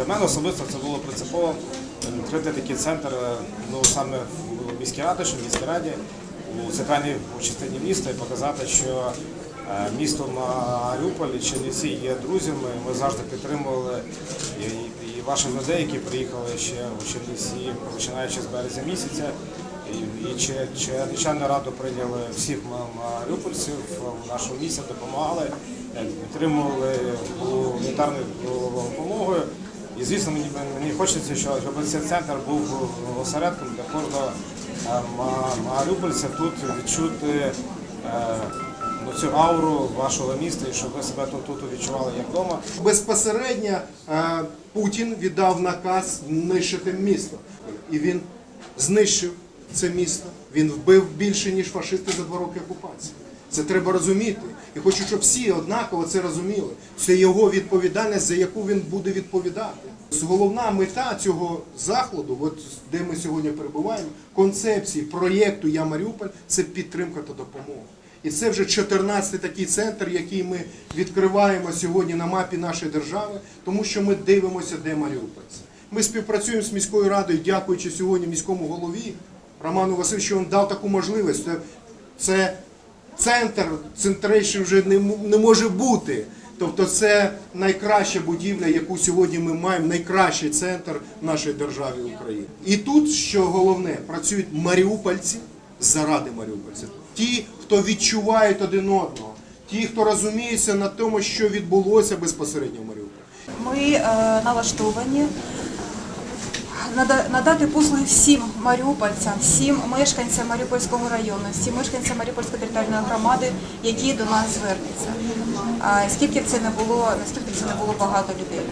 Для мене особисто це було принципово відкрити такий центр е, ну, саме в міській раді, що в міській раді, у центральній частині міста і показати, що е, місто Маріуполь і Чернівці є друзями. Ми завжди підтримували і, і ваших людей, які приїхали ще у Чернівці, починаючи з березня місяця. І, Чернівчани раду прийняли всіх маріупольців в нашому місті, допомагали, е, підтримували гуманітарною допомогою. І звісно, мені, мені хочеться, щоб цей центр був осередком для кожного е, маріупольця тут відчути е, ну, цю ауру вашого міста і щоб ви себе тут, тут відчували як вдома. Безпосередньо е, Путін віддав наказ нищити місто. І він знищив це місто. Він вбив більше, ніж фашисти за два роки окупації. Це треба розуміти. І хочу, щоб всі однаково це розуміли. Це його відповідальність, за яку він буде відповідати. Головна мета цього закладу, от де ми сьогодні перебуваємо, концепції проєкту Я Маріуполь це підтримка та допомога. І це вже 14-й такий центр, який ми відкриваємо сьогодні на мапі нашої держави, тому що ми дивимося, де Маріупольці. Ми співпрацюємо з міською радою, дякуючи сьогодні міському голові Роману Васильовичу, він дав таку можливість. Це центр, центрейший вже не, не може бути. Тобто це найкраща будівля, яку сьогодні ми маємо, найкращий центр в нашій державі України. І тут, що головне, працюють маріупольці заради маріупольців. Ті, хто відчувають один одного, ті, хто розуміється на тому, що відбулося безпосередньо в Маріуполі. Ми е, налаштовані надати послуги всім маріупольцям, всім мешканцям Маріупольського району, всім мешканцям Маріупольської територіальної громади, які до нас звернуться. А скільки це не було, наскільки це не було багато людей.